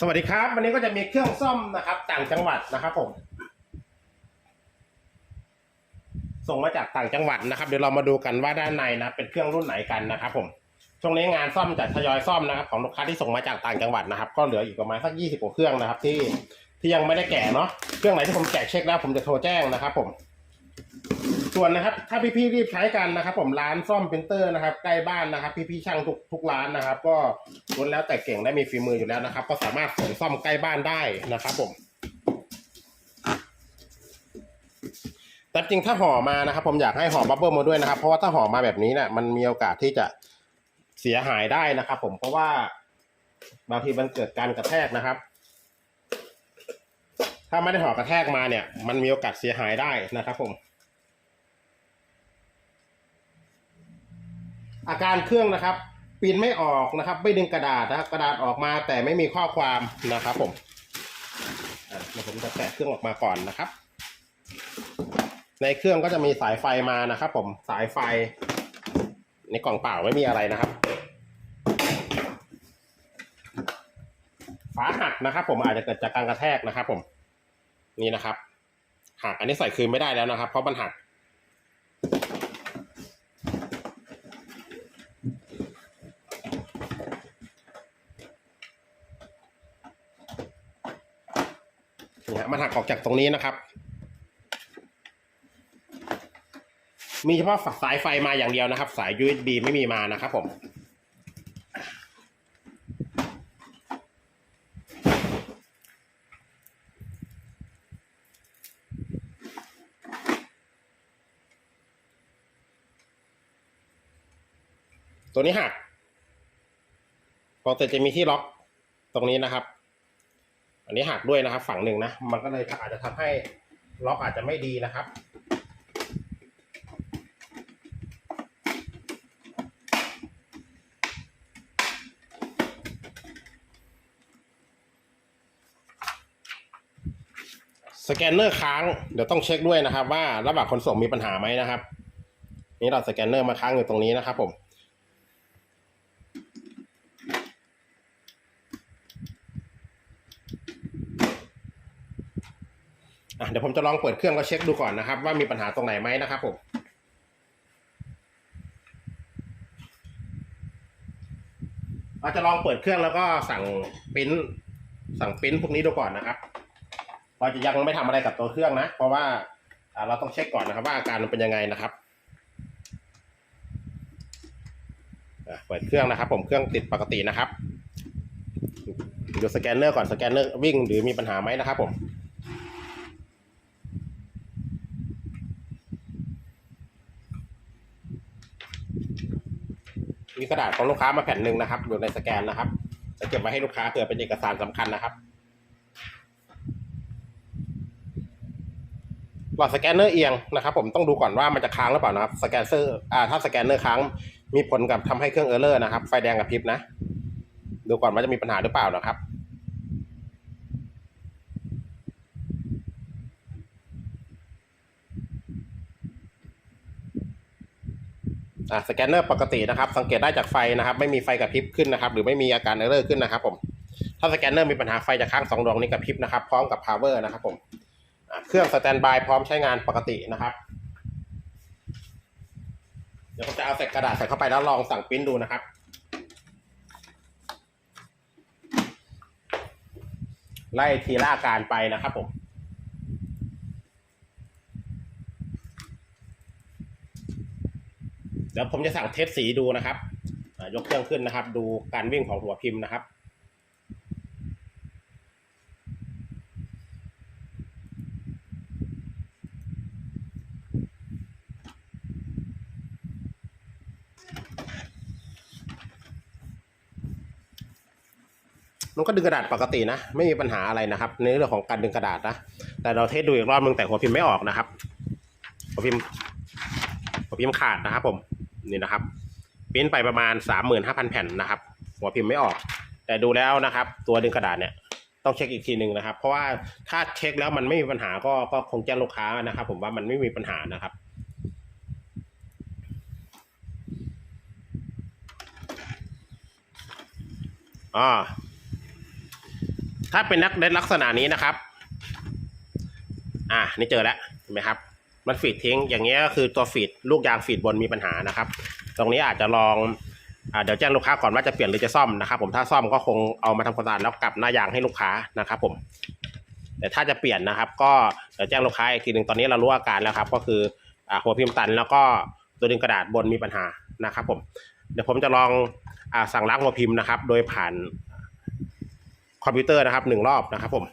สวัสดีครับ วันนี้ก็จะมีเครื่องซ่อมนะครับ ต่างจังหวัดนะครับผม ส่งมาจากต่างจังหวัดนะครับ เดี๋ยวเรามาดูกันว่าด้านในนะเป็นเครื่องรุ่นไหนกันนะครับ ผมช่วงนี้งานซ่อมจะทยอยซ่อมนะครับ ของลูกค้าที่ส่งมาจากต่างจังหวัดนะครับ ก็เหลืออีกประมาณสักยี่สิบกว่าเครื่องนะครับ ที่ที่ยังไม่ได้แกะเนาะเครื่องไหนที่ผมแกะเช็คแล้วผมจะโทรแจ้งนะครับ ผม ส่วนนะครับ ถ้าพี่ๆรีบใช้กันนะครับ ผมร้านซ่อมปรินเตอร์นะครับใกล้บ้านนะครับ พี่ๆช่างทุกทุกร้านนะครับ ก็ล้วนแล้วแต่เก่งและมีฝีมืออยู่แล้วนะครับ ก็สามารถส่งซ่อมใกล้บ้านได้นะครับ ผม แต่จริงถ้าห่อมานะครับ ผมอยากให้ห่อบับเบิ้ลมาด้วยนะครับ เพราะว่าถ้าห่อมาแบบนี้เนี่ยมันมีโอกาสที่จะเสียหายได้นะครับ ผมเพราะว่าบางทีมันเกิดการกระแทกนะครับ ถ้าไม่ได้ห่อกระแทกมาเนี่ย มันมีโอกาสเสียหายได้นะครับ ผม อาการเครื่องนะครับปีนไม่ออกนะครับ ไม่ดึงกระดาษนะครับกระดาษออกมาแต่ไม่มีข้อความนะครับ ผมเดี๋ยวผมจะแกะเครื่องออกมาก่อนนะครับ ในเครื่องก็จะมีสายไฟมานะครับ ผมสายไฟ ในกล่องเปล่าไม่มีอะไรนะครับฝาหักนะครับ ผมอาจจะเกิดจากการกระแทกนะครับ ผมนี่นะครับหักอันนี้ใส่คืนไม่ได้แล้วนะครับ เพราะมันหัก นี่ฮะมันหัก ออกจากตรงนี้นะครับ มีเฉพาะสายไฟมาอย่างเดียวนะครับ สาย USB ไม่มีมานะครับผมตัวนี้หักปกติจะมีที่ล็อกตรงนี้นะครับ อันนี้หักด้วยนะครับ ฝั่งหนึ่งนะ มันก็เลยอาจจะทำให้ล็อกอาจจะไม่ดีนะครับ สแกนเนอร์ค้าง เดี๋ยวต้องเช็คด้วยนะครับ ว่าระหว่างขนส่งมีปัญหาไหมนะครับ นี่เราสแกนเนอร์มาค้างอยู่ตรงนี้นะครับผม อะเดี๋ยว ผมจะลองเปิดเครื่องก็เช็คดูก่อนนะครับ ว่ามีปัญหาตรงไหนไหมนะครับผมเราจะลองเปิดเครื่องแล้วก็สั่งปริ้นสั่งปริ้นพวกนี้ดูก่อนนะครับเราจะยังไม่ทำอะไรกับตัวเครื่องนะ เพราะว่าเราต้องเช็คก่อนนะครับ ว่าอาการมันเป็นยังไงนะครับเปิดเครื่องนะครับ ผมเครื่องติดปกตินะครับดูสแกนเนอร์ก่อนสแกนเนอร์วิ่งหรือมีปัญหาไหมนะครับผม มีกระดาษของลูกค้ามาแผ่นหนึ่งนะครับ อยู่ในสแกนนะครับ จะเก็บไว้ให้ลูกค้าเผื่อเป็นเอกสารสำคัญนะครับหลอดสแกนเนอร์เอียงนะครับ ผมต้องดูก่อนว่ามันจะค้างหรือเปล่านะครับสแกนเซอร์อ่าถ้าสแกนเนอร์ค้างมีผลกับทำให้เครื่องเออร์เลอร์นะครับ ไฟแดงกับพริบนะ ดูก่อนว่าจะมีปัญหาหรือเปล่านะครับ อ่าสแกนเนอร์ปกตินะครับ สังเกตได้จากไฟนะครับ ไม่มีไฟกระพริบขึ้นนะครับ หรือไม่มีอาการเออร์เลอร์ขึ้นนะครับผมถ้าสแกนเนอร์มีปัญหาไฟจะค้างสองดวงนี้กระพริบนะครับ พร้อมกับพาวเวอร์นะครับผมเครื่องสแตนบายพร้อมใช้งานปกตินะครับ เดี๋ยวผมจะเอาใส่กระดาษใส่เข้าไปแล้วลองสั่งปริ้นดูนะครับไล่ทีละอาการไปนะครับผม ดี๋ยวผมจะสั่งเทสสีดูนะครับยกเครื่องขึ้นนะครับ ดูการวิ่งของหัวพิมพ์นะครับมันก็ดึงกระดาษปกตินะ ไม่มีปัญหาอะไรนะครับ ในเรื่องของการดึงกระดาษนะ แต่เราเทสดูอีกรอบนึงแต่หัวพิมพ์ไม่ออกนะครับ หัวพิมพ์หัวพิมพ์ขาดนะครับผม นี่นะครับปริ้นไปประมาณสามหมื่นห้าพันแผ่นนะครับ หัวพิมพ์ไม่ออก แต่ดูแล้วนะครับ ตัวดึงกระดาษเนี่ยต้องเช็คอีกทีหนึ่งนะครับ เพราะว่าถ้าเช็คแล้วมันไม่มีปัญหาก็ก็คงแจ้งลูกค้านะครับ ผมว่ามันไม่มีปัญหานะครับอ่าถ้าเป็นนักเล่นลักษณะนี้นะครับ อ่านี่เจอแล้วเห็นไหมครับ มันฟีดทิ้ง อย่างเงี้ยก็คือตัวฟีดลูกยางฟีดบนมีปัญหานะครับ ตรงนี้อาจจะลองอเดี๋ยวแจ้งลูกค้าก่อนว่าจะเปลี่ยนหรือจะซ่อมนะครับผมถ้าซ่อมก็คงเอามาทำความสะอาดแล้วกลับหน้ายางให้ลูกค้านะครับผมแต่ถ้าจะเปลี่ยนนะครับ ก็เดี๋ยวแจ้งลูกค้าอีกทีหนึ่งตอนนี้เรารู้อาการแล้วครับก็คืออหัวพิมพ์ตันแล้วก็ตัวดึงกระดาษบนมีปัญหานะครับผมเดี๋ยวผมจะลองอสั่งล้างหัวพิมพ์นะครับ โดยผ่านคอมพิวเตอร์นะครับหนึ่งรอบนะครับผม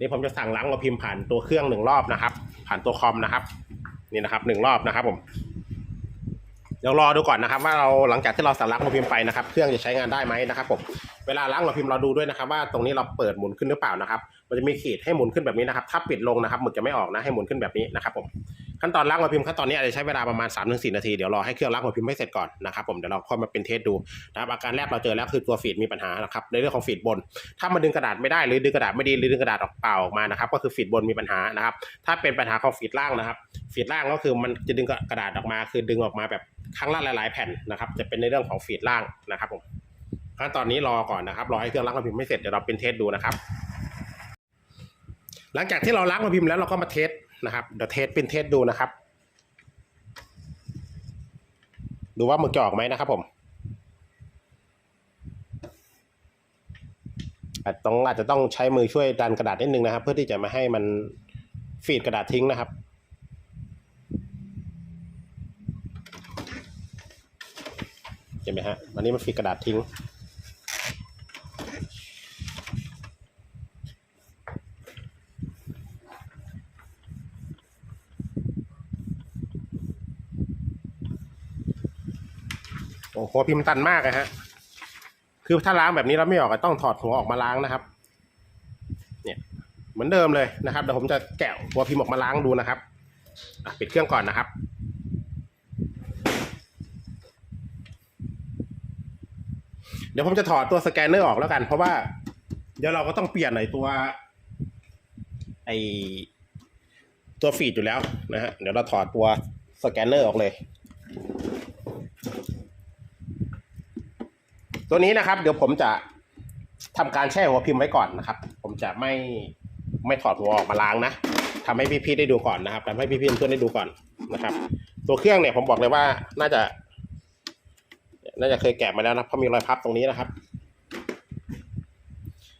นี่ผมจะสั่งล้างหัวพิมพ์ผ่านตัวเครื่องหนึ่งรอบนะครับ ผ่านตัวคอมนะครับ นี่นะครับหนึ่งรอบนะครับ ผมเดี๋ยวรอดูก่อนนะครับ ว่าเราหลังจากที่เราสั่งล้างหัวพิมพ์ไปนะครับ เครื่องจะใช้งานได้ไหมนะครับ ผมเวลาล้างหัวพิมพ์เราดูด้วยนะครับ ว่าตรงนี้เราเปิดหมุนขึ้นหรือเปล่านะครับ มันจะมีขีดให้หมุนขึ้นแบบนี้นะครับ ถ้าปิดลงนะครับหมึกจะไม่ออกนะให้หมุนขึ้นแบบนี้นะครับ ผม ขั้นตอนล้างหัวพิมพ์ขั้นตอนนี้อาจจะใช้เวลาประมาณ3าถึงสนาทีเดี๋ยวรอให้เครื่องล้างหัวพิมพ์ให้เสร็จก่อนนะครับผมเดี๋ยวเราค่อยมาเป็นเทสดูนะครับอาการแรกเราเจอแล้วคือตัวฟีดมีปัญหานะครับในเรื่องของฟีดบน ถ้ามันดึงกระดาษไม่ได้หรือดึงกระดาษไม่ดีหรือดึงกระดาษออกเปล่าออกมานะครับก็คือฟีดบนมีปัญหานะครับถ้าเป็นปัญหาของฟีดล่างนะครับฟีดล่างก็คือมันจะดึงกระดาษออกมา คือดึงออกมาแบบครั้งละหลาย ๆ แผ่นนะครับจะเป็นในเรื่องของฟีดล่างนะครับผมขั้นตอนนี้รอก่อนนะครับรอให้เครื่องล้างหัวพิมพ์ไม่เสร็จเดี๋ยวเราเป็นเทสดูนะครับหลังจากที่เราล้างหัวพิมพ์แล้วเราก็มาเทส นะครับเดี๋ยวเทสเป็นเทสดูนะครับ ดูว่ามึกจะออกไหมนะครับผมอาจต้องอาจจะต้องใช้มือช่วยดันกระดาษนิดนึงนะครับ เพื่อที่จะไม่ให้มันฟีดกระดาษทิ้งนะครับเห็นไหมฮะอันนี้มันฟีดกระดาษทิ้ง โอ้โหพิมพ์ตันมากอะฮะ คือถ้าล้างแบบนี้แล้วไม่ออกก็ต้องถอดหัวออกมาล้างนะครับ เนี่ย เหมือนเดิมเลยนะครับเดี๋ยวผมจะแกะหัวพิมพ์ออกมาล้างดูนะครับปิดเครื่องก่อนนะครับเดี๋ยวผมจะถอดตัวสแกนเนอร์ออกแล้วกัน เพราะว่า เดี๋ยวเราก็ต้องเปลี่ยนไอตัว ไอตัวฟีดอยู่แล้วนะฮะเดี๋ยวเราถอดตัวสแกนเนอร์ออกเลย ตัวนี้นะครับ เดี๋ยวผมจะทำการแช่หัวพิมพ์ไว้ก่อนนะครับ ผมจะไม่ไม่ถอดหัวออกมาล้างนะทำให้พี่ๆได้ดูก่อนนะครับทำให้พี่ๆเพื่อนๆได้ดูก่อนนะครับ ตัวเครื่องเนี่ยผมบอกเลยว่าน่าจะ น่าจะเคยแกะมาแล้วนะเพราะมีรอยพับตรงนี้นะครับ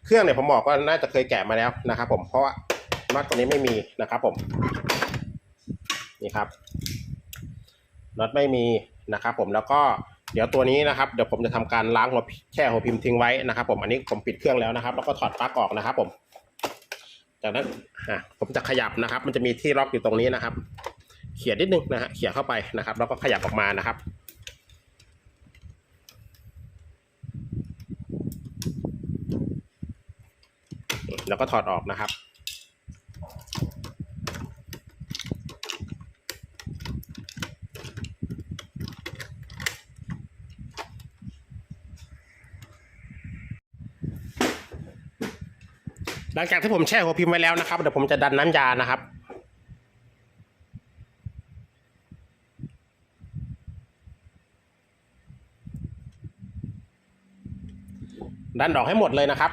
เครื่องเนี่ยผมบอกว่าน่าจะเคยแกะมาแล้วนะครับ ผมเพราะว่าน็อตตรงนี้ไม่มีนะครับผมนี่ครับน็อตไม่มีนะครับ ผมแล้วก็ เดี๋ยวตัวนี้นะครับเดี๋ยวผมจะทำการล้างหัวแช่หัวพิมพ์ทิ้งไว้นะครับ ผมอันนี้ผมปิดเครื่องแล้วนะครับ แล้วก็ถอดปลั๊กออกนะครับ ผม จากนั้นผมจะขยับนะครับ มันจะมีที่ล็อกอยู่ตรงนี้นะครับ เขี่ยนิดนึงนะฮะเขี่ยเข้าไปนะครับ แล้วก็ขยับออกมานะครับแล้วก็ถอดออกนะครับ ลังจากที่ผมแช่หัวพิมพ์ไว้แล้วนะครับเดี๋ยวผมจะดันน้ำยานะครับดันออกให้หมดเลยนะครับ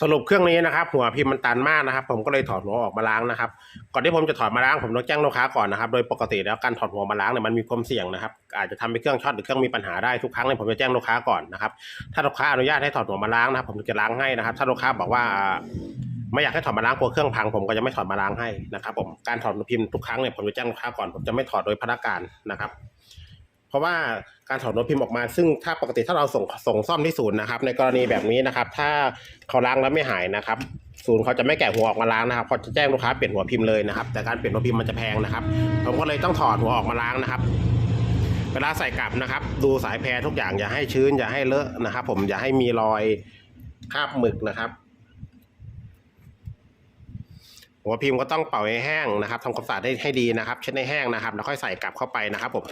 สรุปเครื่องนี้นะครับ หัวพิมพ์มันตันมากนะครับ ผมก็เลยถอดหัวออกมาล้างนะครับ ก่อนที่ผมจะถอดมาล้างผมต้องแจ้งลูกค้าก่อนนะครับ โดยปกติแล้วการถอดหัวมาล้างเนี่ยมันมีความเสี่ยงนะครับ อาจจะทำให้เครื่องช็อตหรือเครื่องมีปัญหาได้ทุกครั้งเนี่ยผมจะแจ้งลูกค้าก่อนนะครับ ถ้าลูกค้าอนุญาตให้ถอดหัวมาล้างนะครับผมจะล้างให้นะครับ ถ้าลูกค้าบอกว่าไม่อยากให้ถอดมาล้างกลัวเครื่องพังผมก็จะไม่ถอดมาล้างให้นะครับ ผมการถอดพิมพ์ทุกครั้งเนี่ยผมจะแจ้งลูกค้าก่อนผมจะไม่ถอดโดยพนักงานนะครับ ราะว่าการถอดหัวพิมพ์ออกมา ซึ่งถ้าปกติถ้าเราส่งส่งซ่อมที่ศูนย์นะครับ ในกรณีแบบนี้นะครับ ถ้าเขาล้างแล้วไม่หายนะครับ ศูนย์เขาจะไม่แกะหัวออกมาล้างนะครับเขาจะแจ้งลูกค้าเปลี่ยนหัวพิมพ์เลยนะครับ แต่การเปลี่ยนหัวพิมพ์มันจะแพงนะครับ ผมก็เลยต้องถอดหัวออกมาล้างนะครับ เวลาใส่กลับนะครับ ดูสายแพรทุกอย่างอย่าให้ชื้นอย่าให้เลอะนะครับ ผมอย่าให้มีรอยคราบหมึกนะครับ หัวพิมพ์ก็ต้องเป่าให้แห้งนะครับทำความสะอาดให้ให้ดีนะครับ เช็ดให้แห้งนะครับ แล้วค่อยใส่กลับเข้าไปนะครับผม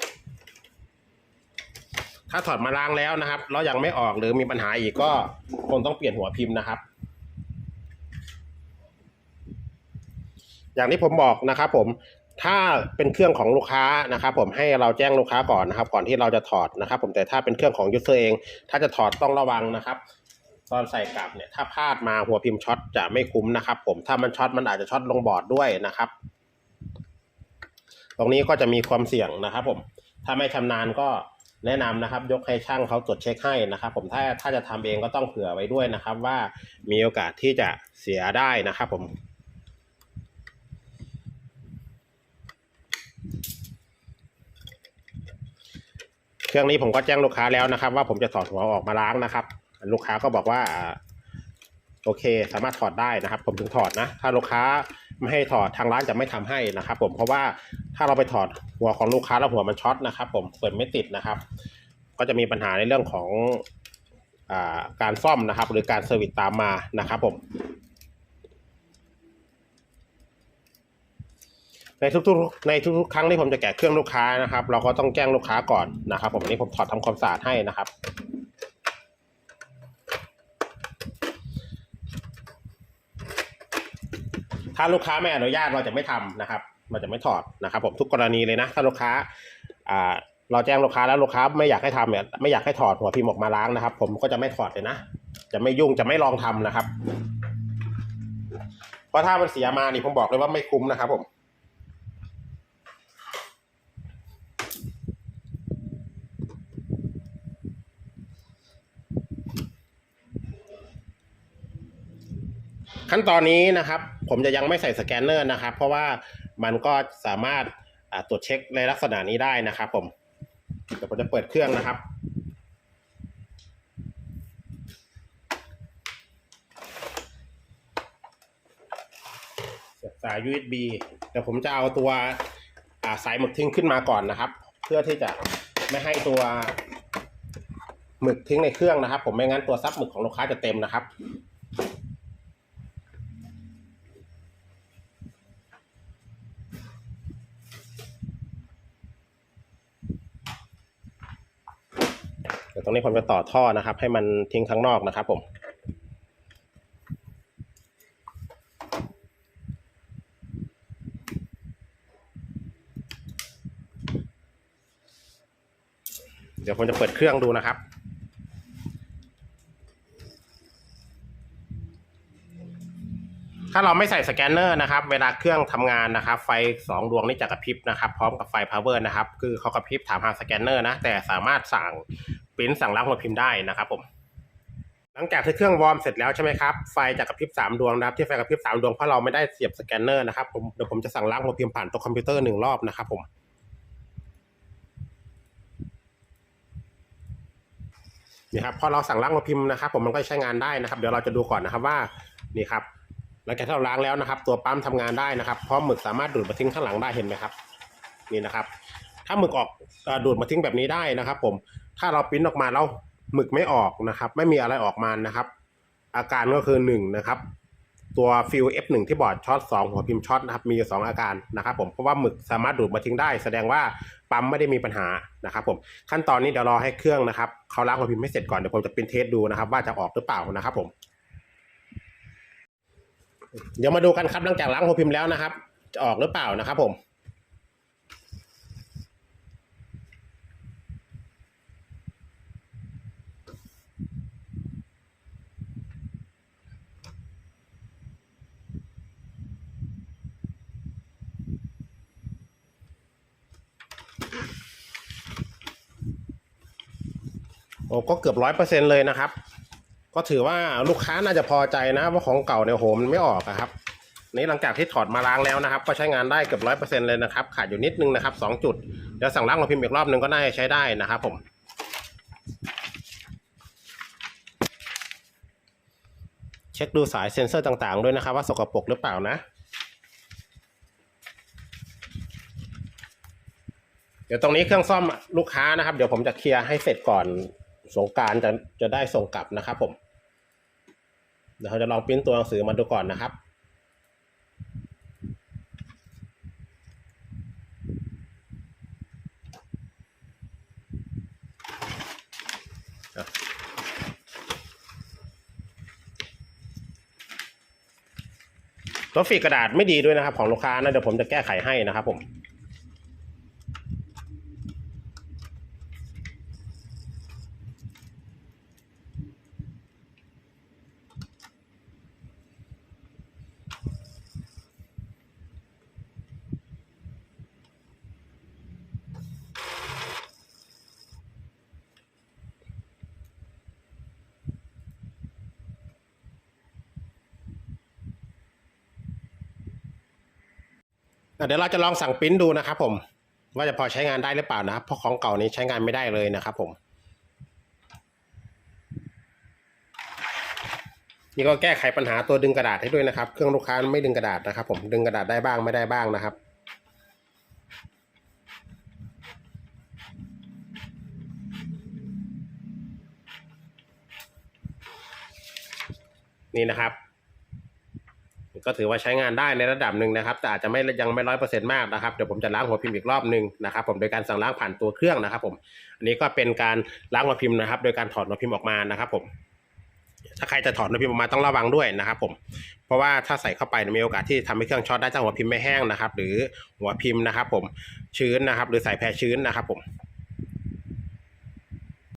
ถ้าถอดมาล้างแล้วนะครับแล้วยังไม่ออกหรือมีปัญหาอีกก็คงต้องเปลี่ยนหัวพิมพ์นะครับ อย่างที่ผมบอกนะครับ ผมถ้าเป็นเครื่องของลูกค้านะครับ ผมให้เราแจ้งลูกค้าก่อนนะครับ ก่อนที่เราจะถอดนะครับ ผมแต่ถ้าเป็นเครื่องของยูเซอร์เอง ถ้าจะถอดต้องระวังนะครับ ตอนใส่กลับเนี่ยถ้าพลาดมาหัวพิมพ์ช็อตจะไม่คุ้มนะครับ ผมถ้ามันช็อตมันอาจจะช็อตลงบอร์ดด้วยนะครับ ตรงนี้ก็จะมีความเสี่ยงนะครับ ผมถ้าไม่ชำนาญก็ แนะนำนะครับยกให้ช่างเขาตรวจเช็คให้นะครับ ผมถ้าถ้าจะทำเองก็ต้องเผื่อไว้ด้วยนะครับ ว่ามีโอกาสที่จะเสียได้นะครับผมเครื่องนี้ผมก็แจ้งลูกค้าแล้วนะครับ ว่าผมจะถอดหัวออกมาล้างนะครับ ลูกค้าก็บอกว่าอ่า โอเค สามารถถอดได้นะครับ ผมถึงถอดนะ ถ้าลูกค้าไม่ให้ถอดทางร้านจะไม่ทำให้นะครับ ผมเพราะว่าถ้าเราไปถอดหัวของลูกค้าแล้วหัวมันช็อตนะครับ ผมเปิดไม่ติดนะครับ ก็จะมีปัญหาในเรื่องของอาการซ่อมนะครับ หรือการเซอร์วิสตามมานะครับ ผม ในทุกๆในทุกๆครั้งที่ผมจะแกะเครื่องลูกค้านะครับ เราก็ต้องแจ้งลูกค้าก่อนนะครับ ผมอันนี้ผมถอดทำความสะอาดให้นะครับ ถ้าลูกค้าไม่อนุญาตเราจะไม่ทำนะครับ เราจะไม่ถอดนะครับ ผมทุกกรณีเลยนะ ถ้าลูกค้าอ่าเราแจ้งลูกค้าแล้วลูกค้าไม่อยากให้ทำเนี่ยไม่อยากให้ถอดหัวพิมพ์ออกมาล้างนะครับ ผมก็จะไม่ถอดเลยนะ จะไม่ยุ่งจะไม่ลองทำนะครับ เพราะถ้ามันเสียมานี่ผมบอกเลยว่าไม่คุ้มนะครับผม ขั้นตอนนี้นะครับ ผมจะยังไม่ใส่สแกนเนอร์นะครับ เพราะว่ามันก็สามารถตรวจเช็คในลักษณะนี้ได้นะครับ ผมเดี๋ยวผมจะเปิดเครื่องนะครับเสียบสาย USB เดี๋ยวผมจะเอาตัวาสายหมึกทิ้งขึ้นมาก่อนนะครับ เพื่อที่จะไม่ให้ตัวหมึกทิ้งในเครื่องนะครับ ผมไม่งั้นตัวซับหมึกของลูกค้าจะเต็มนะครับ เดี๋ยวตรงนี้ผมจะต่อท่อนะครับ ให้มันทิ้งข้างนอกนะครับผมเดี๋ยวผมจะเปิดเครื่องดูนะครับ ถ้าเราไม่ใส่สแกนเนอร์นะครับ เวลาเครื่องทำงานนะครับ ไฟสองดวงนี่จะกระพริบนะครับ พร้อมกับไฟ power นะครับ คือเขากระพริบถามหาสแกนเนอร์นะ แต่สามารถสั่ง ปริ้นสั่งล้างหัวพิมพ์ได้นะครับผม หลังจากที่เครื่องวอร์มเสร็จแล้วใช่ไหมครับ ไฟจะกระพริบสามดวงนะครับที่ไฟกระพริบสามดวงเพราะเราไม่ได้เสียบสแกนเนอร์นะครับผมเดี๋ยวผมจะสั่งล้างหัวพิมพ์ผ่านตัวคอมพิวเตอร์หนึ่งรอบนะครับผมนี่ครับพอเราสั่งล้างหัวพิมพ์นะครับ ผมมันก็ใช้งานได้นะครับ เดี๋ยวเราจะดูก่อนนะครับว่านี่ครับหลังจากที่เราล้างแล้วนะครับ ตัวปั๊มทำงานได้นะครับเพราะหมึกสามารถดูดมาทิ้งข้างหลังได้เห็นไหมครับ นี่นะครับ ถ้าหมึกออกดูดมาทิ้งแบบนี้ได้นะครับ ผม ถ้าเราปิ้นออกมาแล้วหมึกไม่ออกนะครับ ไม่มีอะไรออกมานะครับ อาการก็คือหนึ่งนะครับตัวฟิล F1 ที่บอร์ดช็อต2หัวพิมพ์ช็อตนะครับมีอยู่สองอาการนะครับผมเพราะว่าหมึกสามารถดูดมาทิ้งได้ แสดงว่าปั๊มไม่ได้มีปัญหานะครับผมขั้นตอนนี้เดี๋ยวรอให้เครื่องนะครับเขาล้างหัวพิมพ์ให้เสร็จก่อนเดี๋ยวผมจะเปริ้นเทสดูนะครับ ว่าจะออกหรือเปล่านะครับผมเดี๋ยวมาดูกันครับหลังจากล้างหัวพิมพ์แล้วนะครับ จะออกหรือเปล่านะครับผม โอ้ก็เกือบร้อยเปอร์เซ็นเลยนะครับ ก็ถือว่าลูกค้าน่าจะพอใจนะว่าของเก่าเนี่ยโหมันไม่ออกครับนี่หลังจากที่ถอดมาล้างแล้วนะครับ ก็ใช้งานได้เกือบร้อยเปอร์เซ็นเลยนะครับ ขาดอยู่นิดนึงนะครับสองจุด เดี๋ยวสั่งล้างมาพิมพ์อีกรอบนึงก็น่าจะใช้ได้นะครับผมเช็คดูสายเซ็นเซอร์ต่างๆ ด้วยนะครับ ว่าสกปรกหรือเปล่านะ เดี๋ยวตรงนี้เครื่องซ่อมลูกค้านะครับ เดี๋ยวผมจะเคลียร์ให้เสร็จก่อน สงการจะจะได้ส่งกลับนะครับผมเดี๋ยวเราจะลองปริ้นตัวหนังสือมาดูก่อนนะครับตัวฝีกกระดาษไม่ดีด้วยนะครับ ของลูกค้านะเดี๋ยวผมจะแก้ไขให้นะครับผม เดี๋ยวเราจะลองสั่งปริ้นดูนะครับผม ว่าจะพอใช้งานได้หรือเปล่านะครับเพราะของเก่านี้ใช้งานไม่ได้เลยนะครับผมนี่ก็แก้ไขปัญหาตัวดึงกระดาษให้ด้วยนะครับ เครื่องลูกค้าไม่ดึงกระดาษนะครับ ผมดึงกระดาษได้บ้างไม่ได้บ้างนะครับนี่นะครับ ก็ถือว่าใช้งานได้ในระดับหนึ่งนะครับ แต่อาจจะไม่ยังไม่ร้อยเปอร์เซ็นต์มากนะครับเดี๋ยวผมจะล้างหัวพิมพ์อีกรอบหนึ่งนะครับผมโดยการสั่งล้างผ่านตัวเครื่องนะครับ ผม อันนี้ก็เป็นการล้างหัวพิมพ์นะครับ โดยการถอดหัวพิมพ์ออกมานะครับ ผม ถ้าใครจะถอดหัวพิมพ์ออกมาต้องระวังด้วยนะครับ ผม เพราะว่าถ้าใส่เข้าไปมีโอกาสที่ทำให้เครื่องช็อตได้ถ้าหัวพิมพ์ไม่แห้งนะครับ หรือหัวพิมพ์นะครับ ผมชื้นนะครับ หรือใสายแพรชื้นนะครับ ผม